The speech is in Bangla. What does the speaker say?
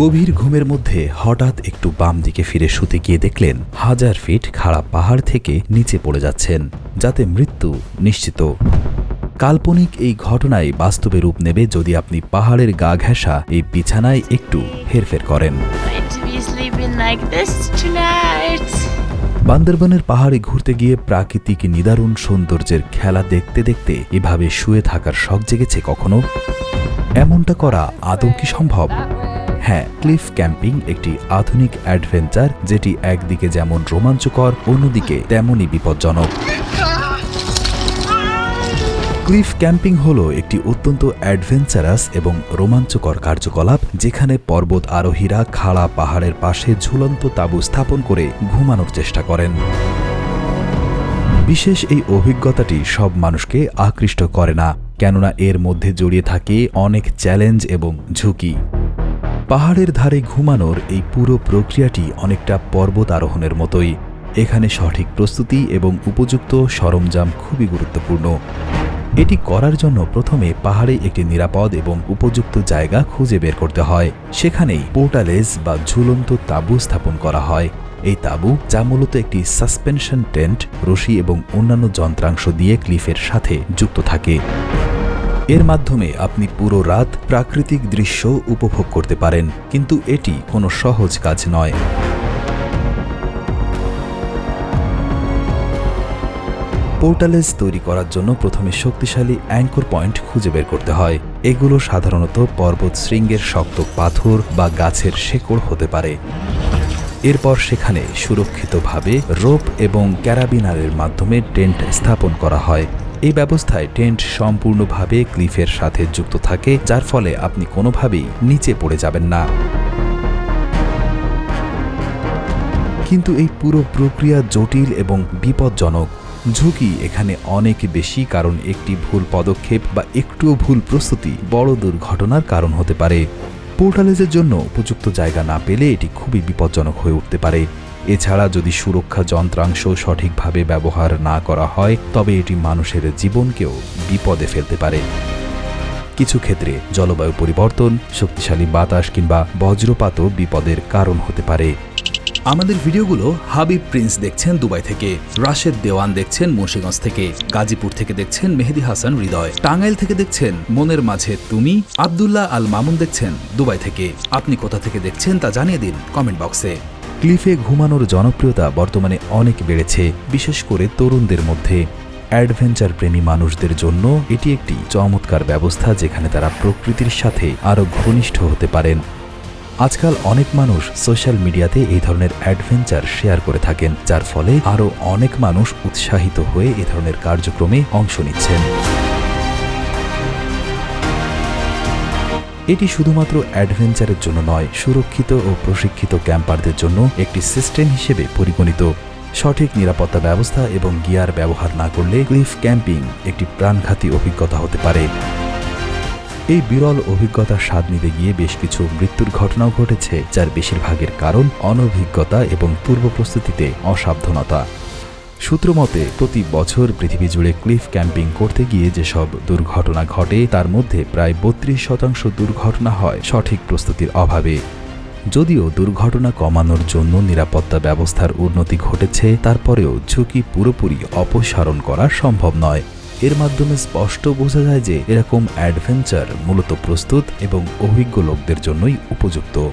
গভীর ঘুমের মধ্যে হঠাৎ একটু বাম দিকে ফিরে শুতে গিয়ে দেখলেন হাজার ফিট খাড়া পাহাড় থেকে নিচে পড়ে যাচ্ছেন, যাতে মৃত্যু নিশ্চিত। কাল্পনিক এই ঘটনায় বাস্তবে রূপ নেবে যদি আপনি পাহাড়ের গা ঘেঁষা এই বিছানায় একটু হেরফের করেন. বান্দরবনের পাহাড়ে ঘুরতে গিয়ে প্রাকৃতিক নিদারুণ সৌন্দর্যের খেলা দেখতে দেখতে এভাবে শুয়ে থাকার শখ জেগেছে কখনো? এমনটা করা আদৌ কি সম্ভব? হ্যাঁ ক্লিফ ক্যাম্পিং একটি আধুনিক অ্যাডভেঞ্চার যেটি একদিকে যেমন রোমাঞ্চকর, অন্যদিকে তেমনই বিপজ্জনক। ক্লিফ ক্যাম্পিং হলো একটি অত্যন্ত অ্যাডভেঞ্চারাস এবং রোমাঞ্চকর কার্যকলাপ যেখানে পর্বত আরোহীরা খাড়া পাহাড়ের পাশে ঝুলন্ত তাঁবু স্থাপন করে ঘুমানোর চেষ্টা করেন। বিশেষ এই অভিজ্ঞতাটি সব মানুষকে আকৃষ্ট করে না, কেননা এর মধ্যে জড়িয়ে থাকে অনেক চ্যালেঞ্জ এবং ঝুঁকি। পাহাড়ের ধারে ঘুমানোর এই পুরো প্রক্রিয়াটি অনেকটা পর্বত আরোহণের মতোই। এখানে সঠিক প্রস্তুতি এবং উপযুক্ত সরঞ্জাম খুবই গুরুত্বপূর্ণ। এটি করার জন্য প্রথমে পাহাড়ে একটি নিরাপদ এবং উপযুক্ত জায়গা খুঁজে বের করতে হয়। সেখানেই পোর্টালেজ বা ঝুলন্ত তাঁবু স্থাপন করা হয়। এই তাঁবু যা মূলত একটি সাসপেনশন টেন্ট, রশি এবং অন্যান্য যন্ত্রাংশ দিয়ে ক্লিফের সাথে যুক্ত থাকে। এর মাধ্যমে আপনি পুরো রাত প্রাকৃতিক দৃশ্য উপভোগ করতে পারেন, কিন্তু এটি কোনো সহজ কাজ নয়। পোর্টালেজ তৈরি করার জন্য প্রথমে শক্তিশালী অ্যাঙ্কর পয়েন্ট খুঁজে বের করতে হয়। এগুলো সাধারণত পর্বত শৃঙ্গের শক্ত পাথর বা গাছের শেকড় হতে পারে। এরপর সেখানে সুরক্ষিতভাবে রোপ এবং ক্যারাবিনারের মাধ্যমে টেন্ট স্থাপন করা হয়। এই ব্যবস্থায় টেন্ট সম্পূর্ণভাবে ক্লিফের সাথে যুক্ত থাকে, যার ফলে আপনি কোনোভাবেই নিচে পড়ে যাবেন না। কিন্তু এই পুরো প্রক্রিয়া জটিল এবং বিপজ্জনক। ঝুঁকি এখানে অনেক বেশি, কারণ একটি ভুল পদক্ষেপ বা একটুও ভুল প্রস্তুতি বড় দুর্ঘটনার কারণ হতে পারে। পোর্টালেজের জন্য উপযুক্ত জায়গা না পেলে এটি খুবই বিপজ্জনক হয়ে উঠতে পারে। এছাড়া যদি সুরক্ষা যন্ত্রাংশ সঠিকভাবে ব্যবহার না করা হয়, তবে এটি মানুষের জীবনকেও বিপদে ফেলতে পারে। কিছু ক্ষেত্রে জলবায়ু পরিবর্তন, শক্তিশালী বাতাস কিংবা বজ্রপাতও বিপদের কারণ হতে পারে। আমাদের ভিডিওগুলো হাবিব প্রিন্স দেখছেন দুবাই থেকে, রাশেদ দেওয়ান দেখছেন মুন্সিগঞ্জ থেকে, গাজীপুর থেকে দেখছেন মেহেদি হাসান হৃদয়, টাঙ্গাইল থেকে দেখছেন মনের মাঝে তুমি, আবদুল্লাহ আল মামুন দেখছেন দুবাই থেকে। আপনি কোথা থেকে দেখছেন তা জানিয়ে দিন কমেন্ট বক্সে। ক্লিফে ঘুমানোর জনপ্রিয়তা বর্তমানে অনেক বেড়েছে, বিশেষ করে তরুণদের মধ্যে। অ্যাডভেঞ্চার প্রেমী মানুষদের জন্য এটি একটি চমৎকার ব্যবস্থা যেখানে তারা প্রকৃতির সাথে আরও ঘনিষ্ঠ হতে পারেন। আজকাল অনেক মানুষ সোশ্যাল মিডিয়াতে এই ধরনের অ্যাডভেঞ্চার শেয়ার করে থাকেন, যার ফলে আরও অনেক মানুষ উৎসাহিত হয়ে এ ধরনের কার্যক্রমে অংশ নিচ্ছেন। এটি শুধুমাত্র অ্যাডভেঞ্চারের জন্য নয়, সুরক্ষিত ও প্রশিক্ষিত ক্যাম্পারদের জন্য একটি সিস্টেম হিসেবে পরিগণিত। সঠিক নিরাপত্তা ব্যবস্থা এবং গিয়ার ব্যবহার না করলে ক্লিফ ক্যাম্পিং একটি প্রাণঘাতী অভিজ্ঞতা হতে পারে। এই বিরল অভিজ্ঞতার স্বাদ নিতে গিয়ে বেশ কিছু মৃত্যুর ঘটনাও ঘটেছে, যার বেশিরভাগের কারণ অনভিজ্ঞতা এবং পূর্ব প্রস্তুতিতে অসাবধানতা। সূত্রমতে, প্রতি বছর পৃথিবী জুড়ে ক্লিফ ক্যাম্পিং করতে গিয়ে যেসব দুর্ঘটনা ঘটে, তার মধ্যে প্রায় বত্রিশ শতাংশ দুর্ঘটনা হয় সঠিক প্রস্তুতির অভাবে। যদিও দুর্ঘটনা কমানোর জন্য নিরাপত্তা ব্যবস্থার উন্নতি ঘটেছে, তারপরেও ঝুঁকি পুরোপুরি অপসারণ করা সম্ভব নয়। এর মাধ্যমে স্পষ্ট বোঝা যায় যে, এরকম অ্যাডভেঞ্চার মূলত প্রস্তুত এবং অভিজ্ঞ লোকদের জন্যই উপযুক্ত।